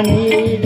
પાણી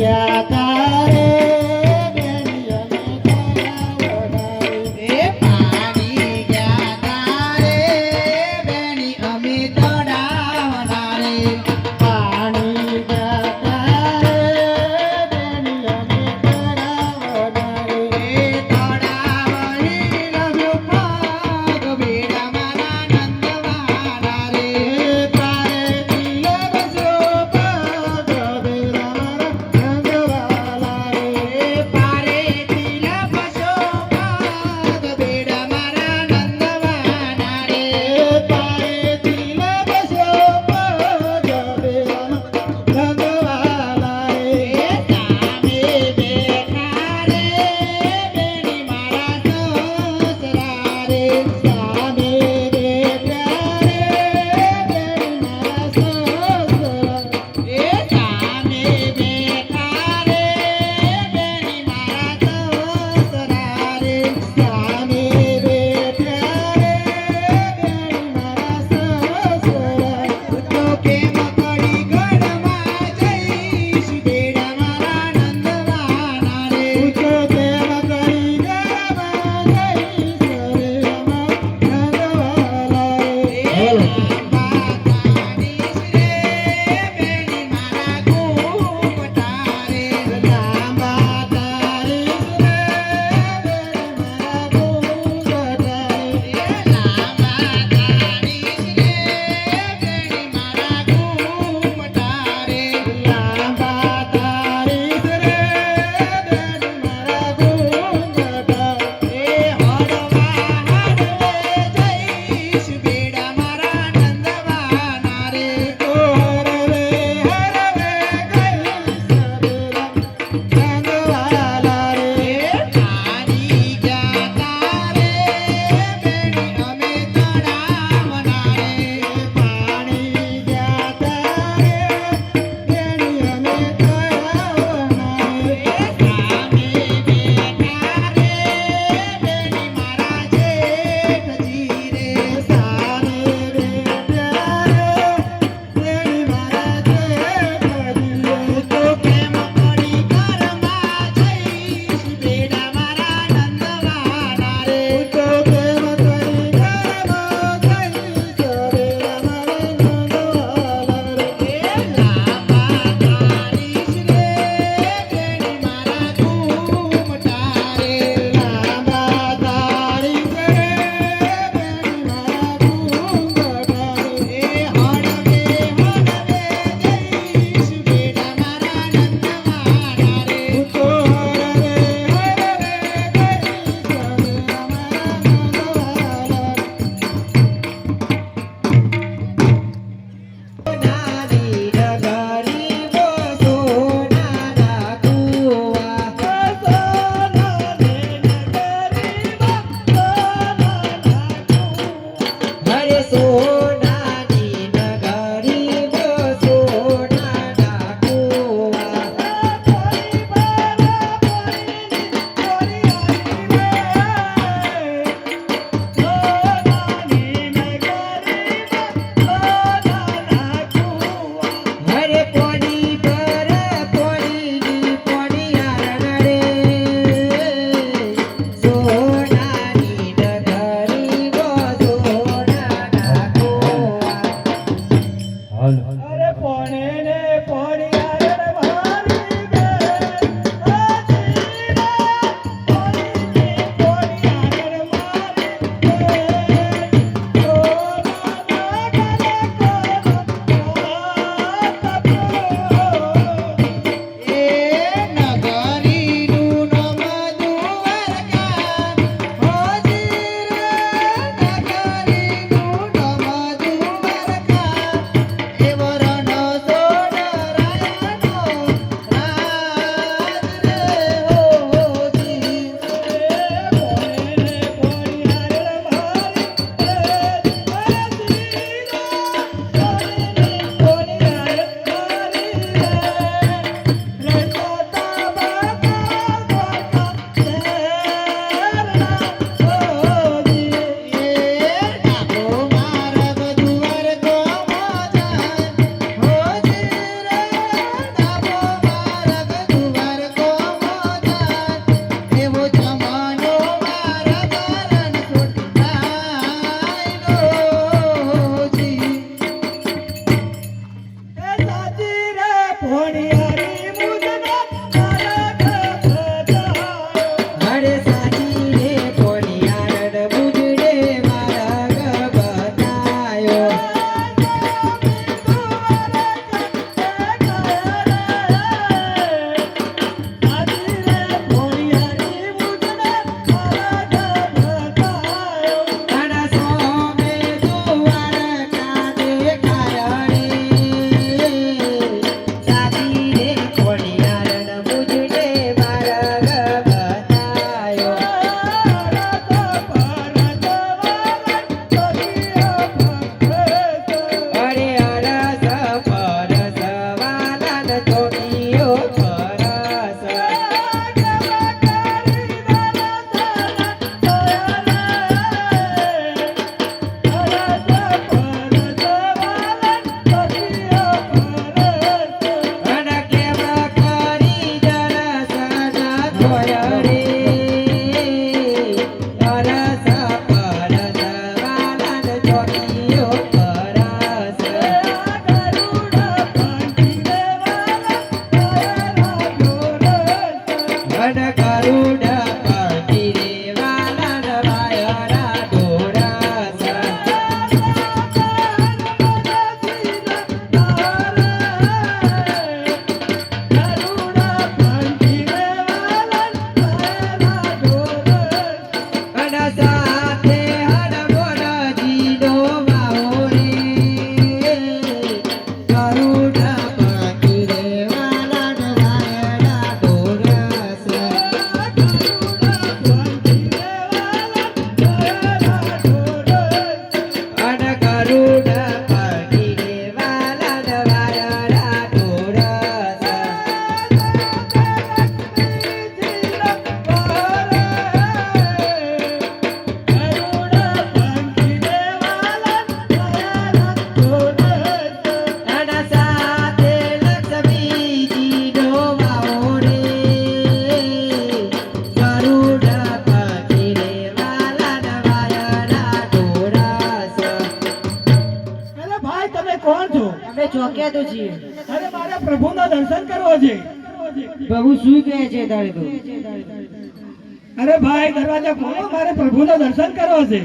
અરે ભાઈ દરવાજા ખોલો મારે પ્રભુના દર્શન કરો છે.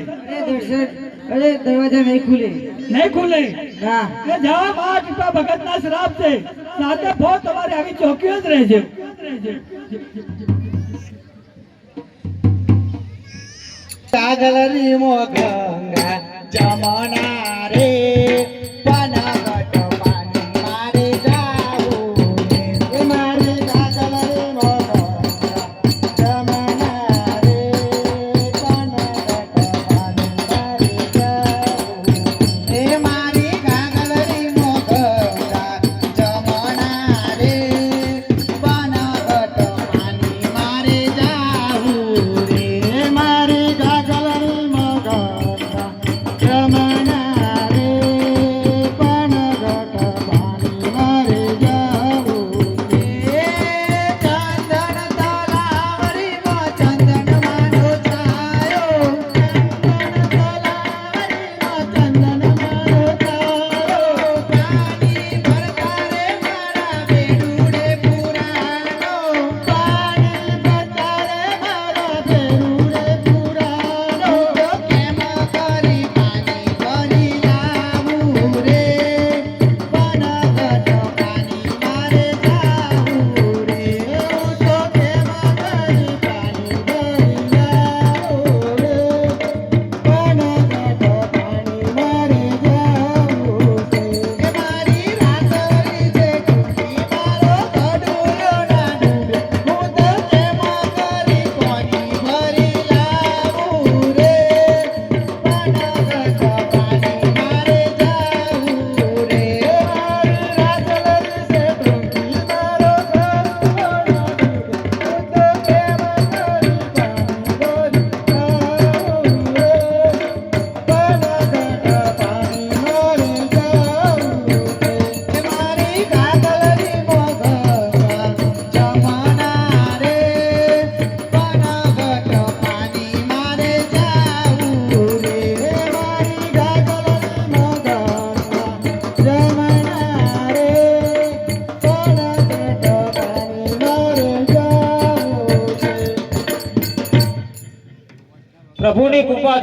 અરે દરવાજા નહીં ખુલે. નહીં ખુલે? ના. એ જાઓ બા ટૂટા ભગતના શ્રાપ છે. સાથે ફો તમારે આવી ચોકીઓ જ રહેજો. સાગલરી મો ગંગા જમના રે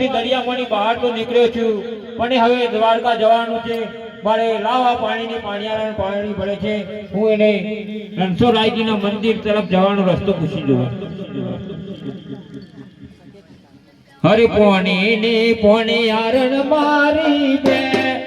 પ્રભુની દરિયામાંથી બહાર તો નીકળ્યો છું. પણ હવે દ્વારકા જવાનું છે. મારે લાવા પાણીની પાણીયાળા પાણી પડે છે. હું એને રણછોડરાયજીના મંદિર તરફ જવાનો રસ્તો પૂછી જોઉં. હરિ પોણી ની પોણી આરણ મારી બે.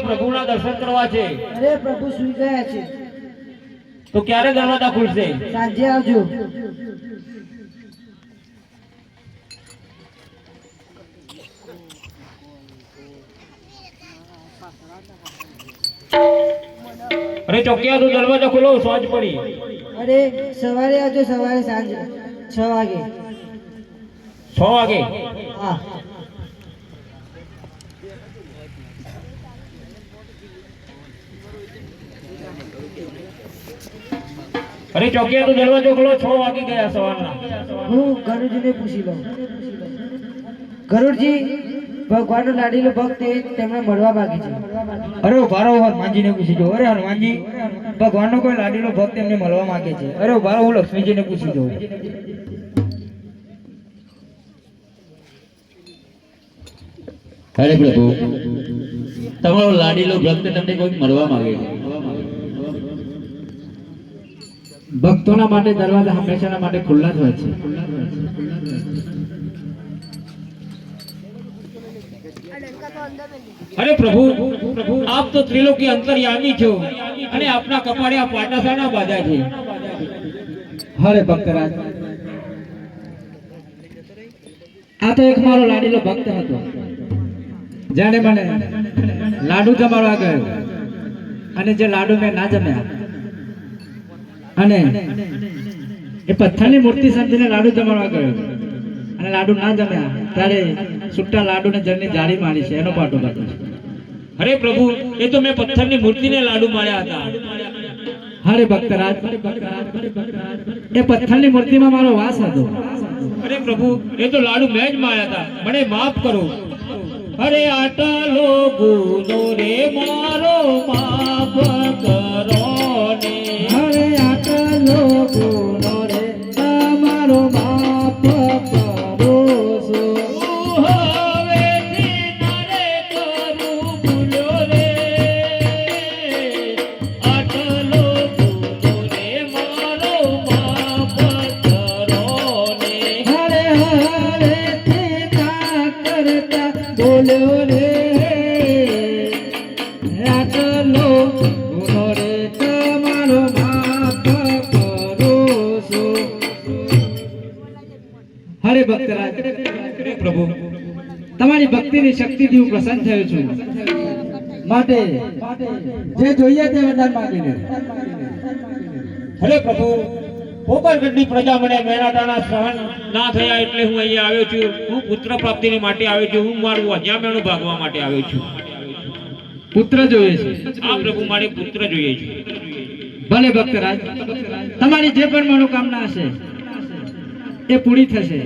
દરવાજા પ્રભુના દર્શન કરવા છે. અરે પ્રભુ સુઈ ગયા છે. તો ક્યારે દરવાજા ખુલશે? સાંજે આવજો. અરે ચોકિયા તું દરવાજા ખોલો સાંજ પડી. અરે સવારે આવજો સવારે સાંજે છ વાગે. છ વાગે? હા. અરે ચોકિયા તો દરવાજો ખોલો છ વાગી ગયા સવારના. હું ગરુડજીને પૂછી લઉં. ગરુડજી ભગવાનનો લાડીલો ભક્ત તેમણે મળવા માંગે છે. અરે ઉભારો હનુમાનજીને પૂછી જો અરે હનુમાનજી ભગવાનનો કોઈ લાડીલો ભક્ત એમને મળવા માંગે છે. અરે ઉભારો હું લક્ષ્મીજીને પૂછી જોઉં. અરે પ્રભુ તમારો લાડીલો ભક્ત તમને કોઈ મળવા માંગે છે. ભક્તોના માટે દરવાજા હંમેશાના માટે ખુલ્લા જ હોય છે. અરે પ્રભુ પ્રભુ આપ તો ત્રિલોકી અંતર્યામી છો અને આપના કપાળે આ પાટાસાના બાજા છે. હરે ભક્તરાજ. આ તો એક મારો લાડીલો ભક્ત હતો. જાણે મને લાડુ જમાડવા ગયો અને જે લાડુ મેં ના જમ્યા અને એ પથ્થરની મૂર્તિ સમજીને લાડુ જમાડવા ગયો. અને લાડુ ના જમ્યા. ત્યારે સુટ્ટા લાડુ ને જળની જાળી મારી છે. એનો પાટો પાટો અરે પ્રભુ એ તો મેં પથ્થરની મૂર્તિને લાડુ માર્યા હતા. હરે ભક્તરાજ એ પથ્થરની મૂર્તિમાં મારો વાસ હતો. અરે પ્રભુ એ તો લાડુ મેં જ માર્યા હતા. મને માફ કરો. અરે આટલો ગુનો રે મારો માફ કરો શક્તિથી હું પ્રસન્ન થયો છું. માટે જે જોઈએ તે વરદાન માંગી લે અરે પ્રભુ પોપરગઢની પ્રજા મને મેરાટાના સહન ના થયા એટલે હું અહીંયા આવ્યો છું. હું પુત્ર પ્રાપ્તિની માટે આવ્યો છું. હું મારું અજામેણું ભાગવા માટે આવ્યો છું. પુત્ર જોઈએ છે. આ પ્રભુ મારે પુત્ર જોઈએ છે. ભલે ભક્તરાજ તમારી જે પણ મનોકામના હશે એ પૂરી થશે.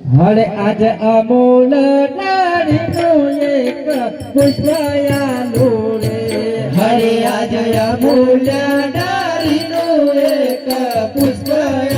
હરે આજ અમૂલ નારીનું એક પુષ્પયાલું રે. હરે આજ અમૂલ નારીનું એક પુષ્પયાલુ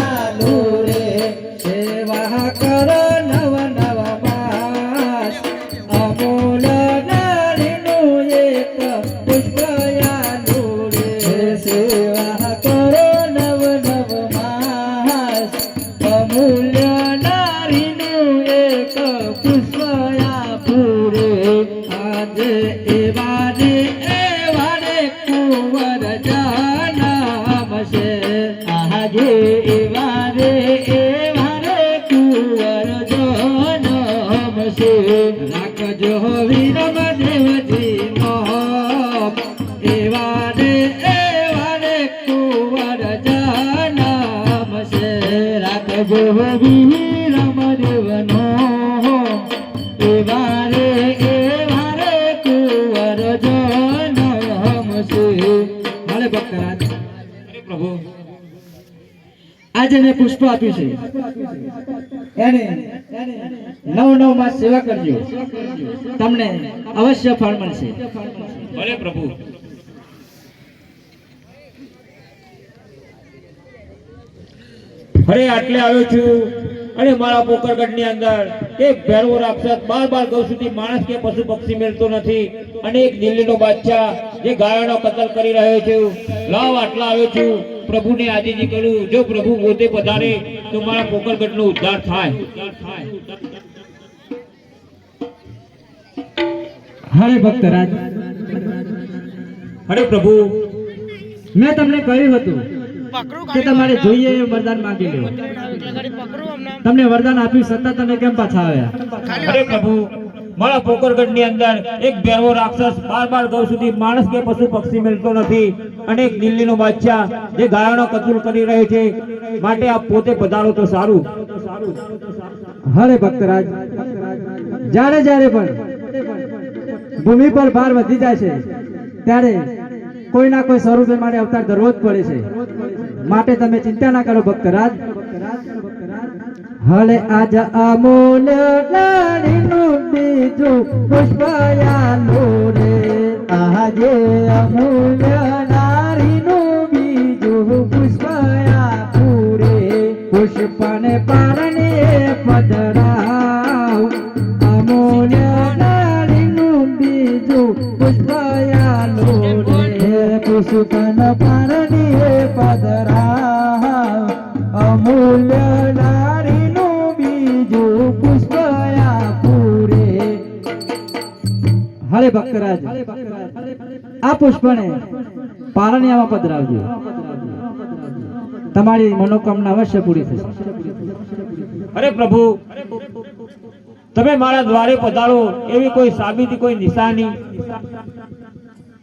આપ્યું છે. એને નવ નવ માસ સેવા કરજો. તમને અવશ્ય ફળ મળશે. ભલે પ્રભુ. અરે આટલે આવ્યો છું. અને મારા પોકરગઢની અંદર એક ભેરવો રાક્ષસ બાર બાર ગૌ સુધી માણસ કે પશુ પક્ષી મેળતો નથી. અને એક દિલ્હીનો બાદશાહ જે ગાયોનો કતલ કરી રહ્યો છે. લાવ આટલા આવ્યો છું. પ્રભુને આજીજી કહ્યું જો પ્રભુ પોતે પધારે તો મારા પોકરગઢનો ઉદ્ધાર થાય. હરે ભક્તરાજ અરે પ્રભુ. મેં તમને કહ્યું હતું કે તમારે જોઈએ એ વરદાન માંગી લો તમને વરદાન આપ્યું સત્તા તમે કેમ પાછા આવ્યા? હરે પ્રભુ. મારા પોકરગઢની અંદર એક ભેરવો રાક્ષસ બાર બાર ગૌ સુધી માણસ કે પશુ પક્ષી મળતો નથી. અને એક દિલ્હીનો બાદશાહ જે ગાયોનો કતલ કરી રહ્યો છે, માટે આપ પોતે પધારો તો સારું. હરે ભક્તરાજ. જ્યારે જ્યારે પણ ભૂમિ પર ભાર વધી જાય છે, ત્યારે કોઈ ના કોઈ સ્વરૂપે માટે અવતાર ધરવો જ પડે છે. માટે તમે ચિંતા ના કરો ભક્તરાજ. હલે આજ અમૂલ નારીનું બીજું પુષ્પયાલુ રે આજે અમૂલ નારીનું બીજું પુષ્પયાલુ રે પુષ્પને પારણે પધરાવ. અમૂલ નારીનું બીજું પુષ્પયાલુ રે પુષ્પન પારણે પધરાવ. અમૂલ્ય હરે ભક્તરાજ. આ પુષ્પને પારણિયામાં પધરાવજો. તમારી મનોકામના અવશ્ય પૂરી થશે. અરે પ્રભુ તમે મારા દ્વારે પધારો એવી કોઈ સાબિતી કોઈ નિશાની?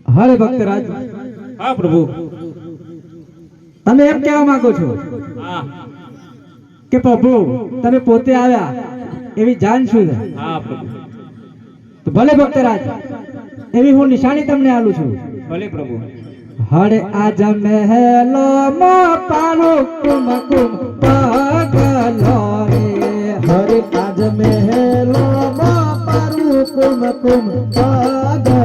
હરે ભક્તરાજ. હા પ્રભુ. તમે એમ કહેવા માંગો છો હા. કે પ્રભુ તમે પોતે આવ્યા એવી જાણ શું છે? હા પ્રભુ. તો ભલે ભક્તરાજ એવી હું નિશાની તમને આલું છું. ભલે પ્રભુ. હરે આજ મહેલો માં પારો કુમ કુમ પગલો હરે આજ મહેલો માં પારો કુમ કુમ પગલો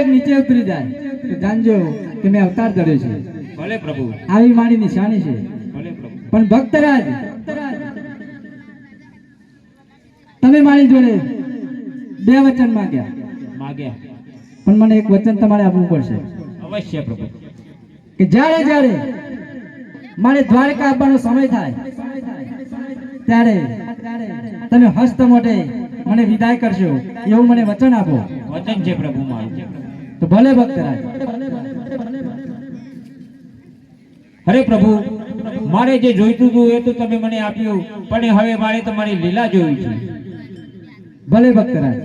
ડેગ નીચે ઉતરી જાય. તો જાણજો કે મેં અવતાર ધર્યો છે. ભલે પ્રભુ. આવી મારી નિશાની છે. ભલે પ્રભુ. પણ ભક્તરાજ તમે મારી જોડે બે વચન માંગ્યા. માંગ્યા. પણ મને એક વચન તમારે આપવું પડશે. અવશ્ય પ્રભુ. કે જ્યારે જ્યારે મારે દ્વારકા આપવાનો સમય થાય ત્યારે તમે હસ્ત મોઢે મને વિદાય કરશો. એવું મને વચન આપો. વચન છે પ્રભુ મારું. તો ભલે ભક્તરાજ અરે પ્રભુ, મારે જે જોઈતું હતું એ તો તમે મને આપ્યું, પણ હવે મારે તમારી લીલા જોવી છે. ભલે ભક્તરાજ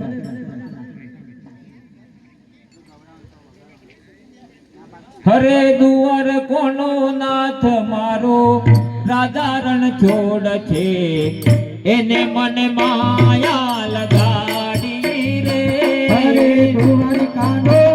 હરે દુવાર કોનો નાથ મારો? રાધારણ છોડ છે. એને મને માયા લગાડી રે. હરે દ્વારકાનો નાથ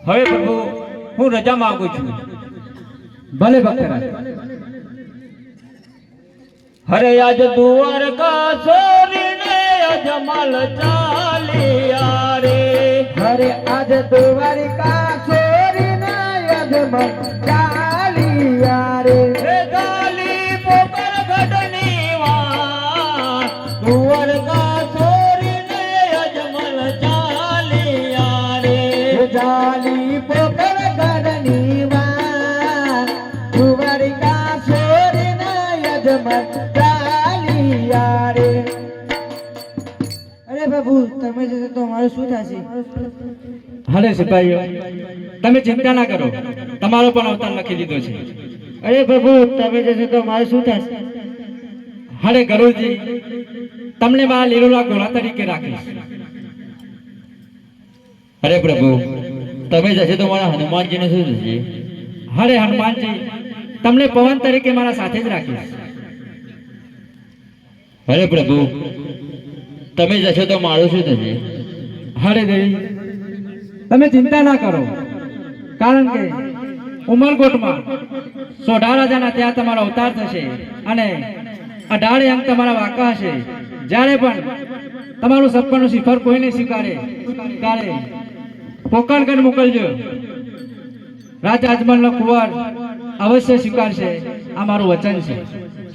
હવે પ્રભુ, હું રજા માંગુ છું. ભલે ભક્તરાજ હરે આજ દ્વારકા સોરીને અજમલ ચાલિયા રે. હરે આજ દ્વારિકા કા યજમન ચાલિયા પ્રભુ તમે જશો તો અમારું શું થશે? હરે સિપાહીઓ તમે ચિંતા ના કરો. તમારો પણ અવતાર લખી દીધો છે. અરે પ્રભુ તમે જશો તો અમારું શું થશે? હરે ગરુજી તમને મારા લીલોલા ઘોડા તરીકે રાખીશ. અરે પ્રભુ તમે જશે તો મારા હનુમાનજીને શું થશે? હરે હનુમાનજી તમને પવન તરીકે મારા સાથે જ રાખીશ. અરે પ્રભુ તમે જશો તો મારું શું થશે? હરે દેવી તમે ચિંતા ના કરો. કારણ કે ઉમરકોટમાં સોઢા રાજાના ત્યાં તમારો અવતાર થશે અને અઢારે અંક તમારા વાંકા હશે. જ્યારે પણ તમારું સપનું શિખર કોઈને સ્વીકારે ત્યારે પોકણગઢ મોકલજો. રાજ આજમાનનો કુંવર અવશ્ય સ્વીકારશે. આ મારું વચન છે.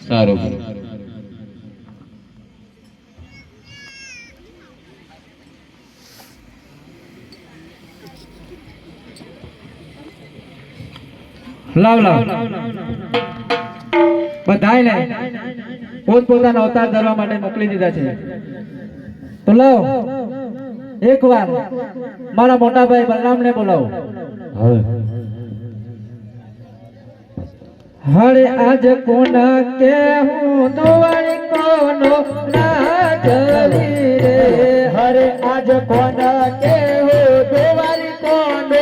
સારું. લાવ લાવ. બધાયને પોતપોતાનો અવતાર ધરવા માટે મોકલી દીધા છે. તો લાવ. એકવાર મારા મોટા ભાઈ બલરામને બોલાવો. હરે આજ કોણ કે હું દુવારી કોનો રાજવી રે હરે આજ કોણ કે હું દુવારી કોનો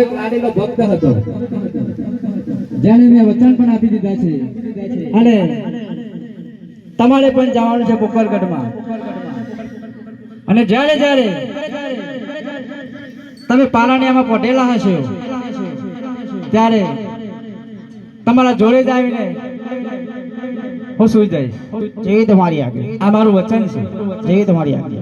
એક ભક્ત હતો. જેને મેં વચન પણ આપી દીધા છે. અને તમારે પણ જવાનું છે પોકરગઢમાં અને જ્યારે જ્યારે તમે પારાણિયામાં પઢેલા હશો ત્યારે તમારા જોડે જ આવીને હું સુઈ જઈશ. જેવી તમારી આગળ. આ મારું વચન છે. જેવી તમારી આગળ.